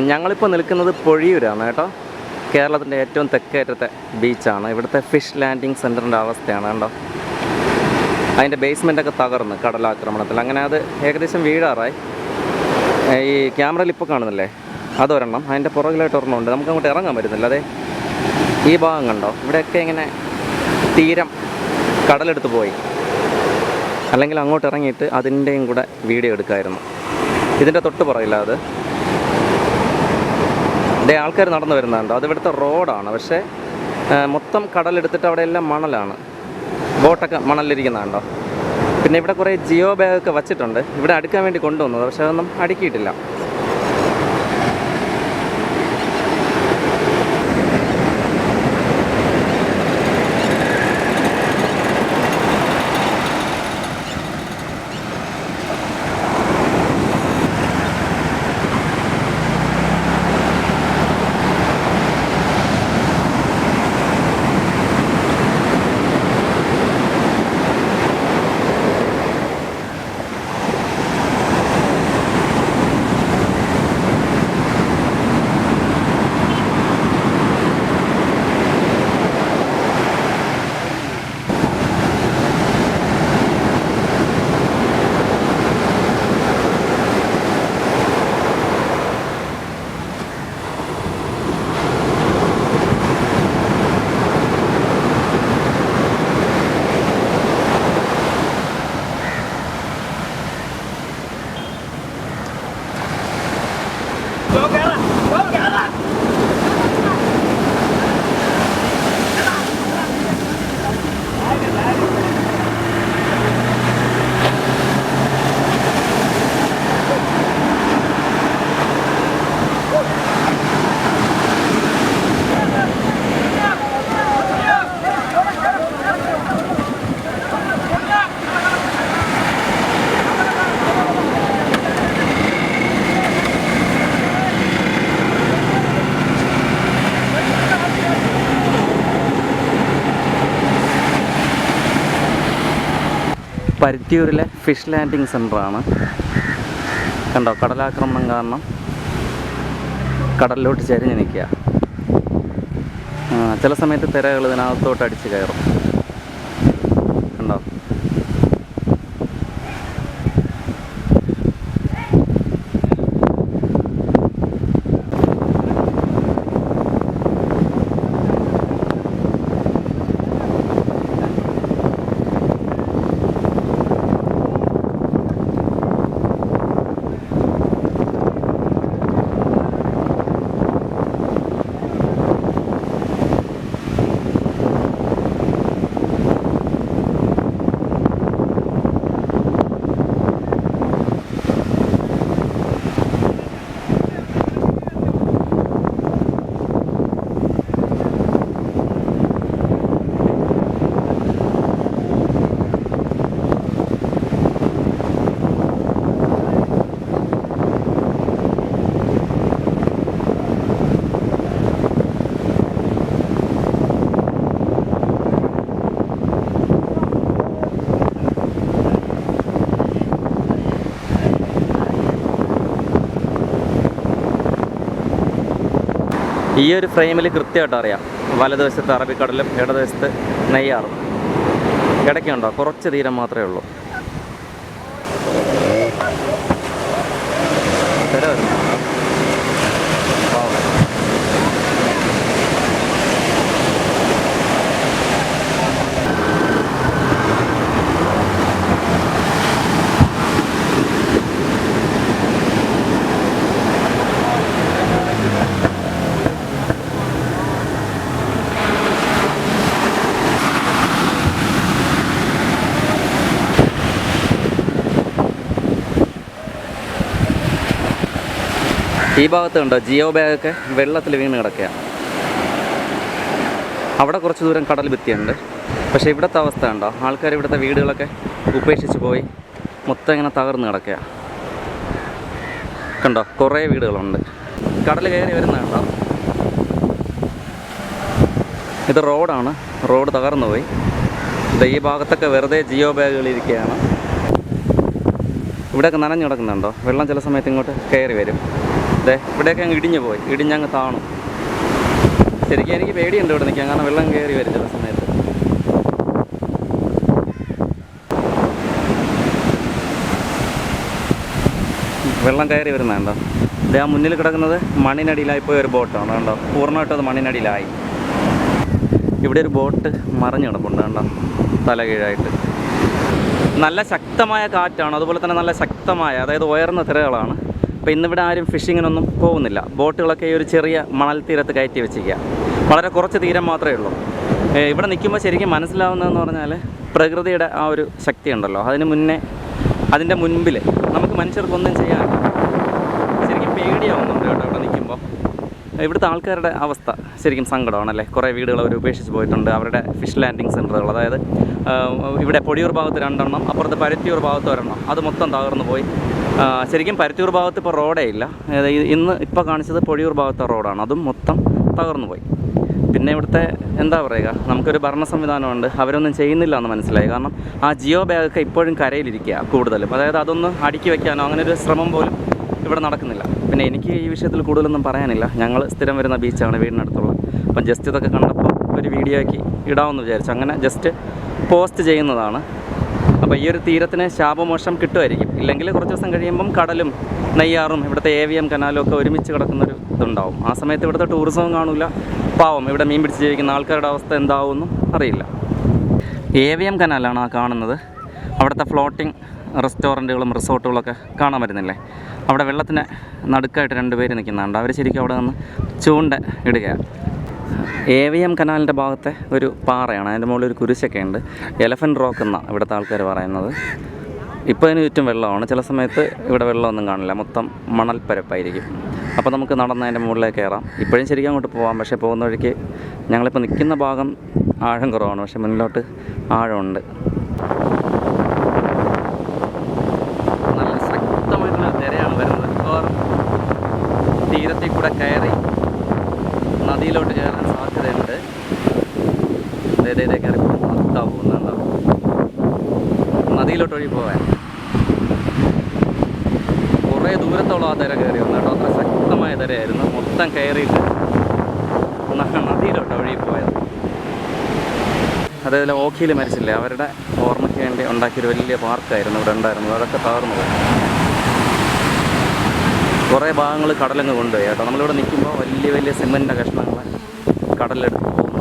ഞങ്ങളിപ്പോൾ നിൽക്കുന്നത് പൊഴിയൂരാണ് കേട്ടോ. കേരളത്തിന്റെ ഏറ്റവും തെക്കേറ്റത്തെ ബീച്ചാണ്. ഇവിടുത്തെ ഫിഷ് ലാൻഡിങ് സെന്ററിന്റെ അവസ്ഥയാണ് കണ്ടോ. അതിന്റെ ബേസ്മെന്റൊക്കെ തകർന്ന് കടലാക്രമണത്തിൽ. അങ്ങനെ അത് ഏകദേശം വീഴാറായി. ഈ ക്യാമറയിൽ ഇപ്പോൾ കാണുന്നില്ലേ? അതൊരെണ്ണം. അതിന്റെ പുറകിലായിട്ട് ഒരെണ്ണം ഉണ്ട്. നമുക്ക് അങ്ങോട്ട് ഇറങ്ങാൻ പറ്റുന്നില്ല. അതെ ഈ ഭാഗം കണ്ടോ? ഇവിടെയൊക്കെ ഇങ്ങനെ തീരം കടലെടുത്ത് പോയി. അല്ലെങ്കിൽ അങ്ങോട്ട് ഇറങ്ങിയിട്ട് അതിന്റെയും കൂടെ വീഡിയോ എടുക്കായിരുന്നു. ഇതിന്റെ തൊട്ട് പുറകില്ല അത്. ഇതേ ആൾക്കാർ നടന്നു വരുന്നുണ്ട്. അത് ഇവിടുത്തെ റോഡാണ്. പക്ഷേ മൊത്തം കടലെടുത്തിട്ട് അവിടെ എല്ലാം മണലാണ്. ബോട്ടൊക്കെ മണലിരിക്കുന്നുണ്ടോ? പിന്നെ ഇവിടെ കുറേ ജിയോ ബാഗൊക്കെ വച്ചിട്ടുണ്ട്. ഇവിടെ അടുക്കാൻ വേണ്ടി കൊണ്ടുവന്നത്. പക്ഷേ അതൊന്നും അടുക്കിയിട്ടില്ല. പരുത്തിയൂരിലെ ഫിഷ് ലാൻഡിങ് സെന്ററാണ് കണ്ടോ കടലാക്രമണം കാരണം കടലിലോട്ട് ചരിഞ്ഞ് നിൽക്കുക. ചില സമയത്ത് തിരകൾ ഇതിനകത്തോട്ട് അടിച്ച് കയറും കണ്ടോ ഈ ഒരു ഫ്രെയിമിൽ കൃത്യമായിട്ട് അറിയാം. വലതുവശത്ത് അറബിക്കടലും ഇടതുവശത്ത് നെയ്യാറും. ഇടയ്ക്കുണ്ടോ? കുറച്ച് തീരം മാത്രമേ ഉള്ളൂ. തിര വരുന്നു. Wow. ഈ ഭാഗത്ത് കണ്ടോ ജിയോ ബാഗൊക്കെ വെള്ളത്തിൽ വീണ് കിടക്കുകയാണ് അവിടെ കുറച്ച് ദൂരം കടൽ ഭിത്തിയുണ്ട്. പക്ഷേ ഇവിടുത്തെ അവസ്ഥ ഉണ്ടോ? ആൾക്കാർ ഇവിടുത്തെ വീടുകളൊക്കെ ഉപേക്ഷിച്ച് പോയി മൊത്തം ഇങ്ങനെ തകർന്ന് കിടക്കുക കണ്ടോ? കുറേ വീടുകളുണ്ട്. കടൽ കയറി വരുന്നുണ്ടോ ഇത് റോഡാണ്. റോഡ് തകർന്നു പോയി. ഇത് ഈ ഭാഗത്തൊക്കെ വെറുതെ ജിയോ ബാഗുകൾ ഇരിക്കുകയാണ്. ഇവിടെയൊക്കെ നനഞ്ഞു കിടക്കുന്നുണ്ടോ? വെള്ളം ചില സമയത്ത് ഇങ്ങോട്ട് കയറി വരും. അതെ ഇവിടെയൊക്കെ അങ്ങ് ഇടിഞ്ഞു പോയി. ഇടിഞ്ഞങ്ങ് താണു. ശരിക്കും എനിക്ക് പേടിയുണ്ട് ഇവിടെ നിൽക്കാൻ കാരണം വെള്ളം കയറി വരും ചില സമയത്ത്. വെള്ളം കയറി വരുന്നുണ്ടോ ഇത് ആ മുന്നിൽ കിടക്കുന്നത് മണ്ണിനടിയിലായി പോയ ഒരു ബോട്ടാണ് കണ്ടോ? പൂർണമായിട്ടും അത് മണ്ണിനടിയിലായി. ഇവിടെ ഒരു ബോട്ട് മറിഞ്ഞു കിടപ്പുണ്ട് കണ്ടോ? തല കീഴായിട്ട് നല്ല ശക്തമായ കാറ്റാണ്. അതുപോലെ തന്നെ നല്ല ശക്തമായ അതായത് ഉയർന്ന തിരകളാണ്. അപ്പോൾ ഇന്നിവിടെ ആരും ഫിഷിങ്ങിനൊന്നും പോകുന്നില്ല. ബോട്ടുകളൊക്കെ ഈ ഒരു ചെറിയ മണൽ തീരത്ത് കയറ്റി വെച്ചിരിക്കുക വളരെ കുറച്ച് തീരം മാത്രമേ ഉള്ളൂ. ഇവിടെ നിൽക്കുമ്പോൾ ശരിക്കും മനസ്സിലാവുന്നതെന്ന് പറഞ്ഞാൽ പ്രകൃതിയുടെ ആ ഒരു ശക്തി ഉണ്ടല്ലോ. അതിന് മുന്നേ അതിന്റെ മുൻപിൽ നമുക്ക് മനുഷ്യർക്കൊന്നും ചെയ്യാൻ ശരിക്കും പേടിയാവുന്നുണ്ട് കേട്ടോ ഇവിടെ നിൽക്കുമ്പോൾ ഇവിടുത്തെ ആൾക്കാരുടെ അവസ്ഥ ശരിക്കും സങ്കടമാണല്ലേ? കുറേ വീടുകൾ അവർ ഉപേക്ഷിച്ച് പോയിട്ടുണ്ട്. അവരുടെ ഫിഷ് ലാൻഡിങ് സെന്ററുകൾ അതായത് ഇവിടെ പൊടിയൂർ ഭാഗത്ത് രണ്ടെണ്ണം അപ്പുറത്ത് പരുത്തിയൂർ ഭാഗത്ത് ഒരെണ്ണം. അത് മൊത്തം തകർന്നു പോയി. ശരിക്കും പരുത്തിയൂർ ഭാഗത്ത് ഇപ്പോൾ റോഡേ ഇല്ല. ഇന്ന് ഇപ്പോൾ കാണിച്ചത് പൊഴിയൂർ ഭാഗത്തെ റോഡാണ്. അതും മൊത്തം തകർന്നു പോയി. പിന്നെ ഇവിടുത്തെ എന്താ പറയുക? നമുക്കൊരു ഭരണ സംവിധാനമുണ്ട്. അവരൊന്നും ചെയ്യുന്നില്ല എന്ന് മനസ്സിലായി. കാരണം ആ ജിയോ ബാഗൊക്കെ ഇപ്പോഴും കരയിലിരിക്കുക കൂടുതലും. അതായത് അതൊന്ന് അടുക്കി വെക്കാനോ അങ്ങനെ ഒരു ശ്രമം പോലും ഇവിടെ നടക്കുന്നില്ല. പിന്നെ എനിക്ക് ഈ വിഷയത്തിൽ കൂടുതലൊന്നും പറയാനില്ല. ഞങ്ങൾ സ്ഥിരം വരുന്ന ബീച്ചാണ് വീടിനടുത്തുള്ളത്. അപ്പം ജസ്റ്റ് ഇതൊക്കെ കണ്ടപ്പോൾ ഒരു വീഡിയോ ആക്കി ഇടാമെന്ന് വിചാരിച്ചു. അങ്ങനെ ജസ്റ്റ് പോസ്റ്റ് ചെയ്യുന്നതാണ്. അപ്പോൾ ഈ ഒരു തീരത്തിന് ശാപമോഷം കിട്ടുമായിരിക്കും. ഇല്ലെങ്കിൽ കുറച്ച് ദിവസം കഴിയുമ്പം കടലും നെയ്യാറും ഇവിടുത്തെ എം കനാലും ഒക്കെ ഒരുമിച്ച് കിടക്കുന്നൊരു ഇതുണ്ടാവും. ആ സമയത്ത് ഇവിടുത്തെ ടൂറിസവും കാണില്ല. പാവം ഇവിടെ മീൻ പിടിച്ച് ജീവിക്കുന്ന ആൾക്കാരുടെ അവസ്ഥ എന്താവുമെന്നും അറിയില്ല. എം കനാലാണ് ആ കാണുന്നത്. അവിടുത്തെ ഫ്ലോട്ടിംഗ് റെസ്റ്റോറന്റുകളും റിസോർട്ടുകളൊക്കെ കാണാൻ പറ്റുന്നില്ലേ? അവിടെ വെള്ളത്തിന് നടുക്കായിട്ട് രണ്ട് പേര് നിൽക്കുന്നുണ്ട്. അവർ ശരിക്കും അവിടെ നിന്ന് ചൂണ്ട ഇടുകയാണ്. എ വി എം കനാലിന്റെ ഭാഗത്തെ ഒരു പാറയാണ്. അതിന്റെ മുകളിൽ ഒരു കുരിശൊക്കെ ഉണ്ട്. എലഫന്റ് റോക്ക് എന്നാണ് ഇവിടുത്തെ ആൾക്കാർ പറയുന്നത്. ഇപ്പോൾ അതിന് ചുറ്റും വെള്ളമാണ്. ചില സമയത്ത് ഇവിടെ വെള്ളമൊന്നും കാണില്ല. മൊത്തം മണൽപ്പരപ്പായിരിക്കും. അപ്പോൾ നമുക്ക് നടന്ന് അതിന്റെ മുകളിലേക്ക് കയറാം. ഇപ്പോഴും ശരിക്കും അങ്ങോട്ട് പോകാം പക്ഷേ പോകുന്ന വഴിക്ക് ഞങ്ങളിപ്പോൾ നിൽക്കുന്ന ഭാഗം ആഴം കുറവാണ്. പക്ഷേ മുന്നിലോട്ട് ആഴമുണ്ട്. ദേ ഇറങ്ങി മൊത്തം പോകുന്നുണ്ടാവും നദിയിലോട്ട് ഒഴി പോവാൻ കുറേ ദൂരത്തോളം ആ തിര കയറി വന്നു കേട്ടോ. അത്ര ശക്തമായ തിരയായിരുന്നു. മൊത്തം കയറിയിട്ട് നദിയിലോട്ട് ഒഴുകി പോയത്. അതേപോലെ ഓഖിയിൽ മരിച്ചില്ലേ? അവരുടെ ഓർമ്മയ്ക്ക് വേണ്ടി ഉണ്ടാക്കിയൊരു വലിയ പാർക്കായിരുന്നു ഇവിടെ ഉണ്ടായിരുന്നത്. അതൊക്കെ തകർന്നു കുറേ ഭാഗങ്ങൾ കടലങ്ങ് കൊണ്ടുപോയി കേട്ടോ. നമ്മളിവിടെ നിൽക്കുമ്പോൾ വലിയ വലിയ സിമെന്റ് കഷ്ണങ്ങൾ കടലെടുത്ത് പോകുന്നത്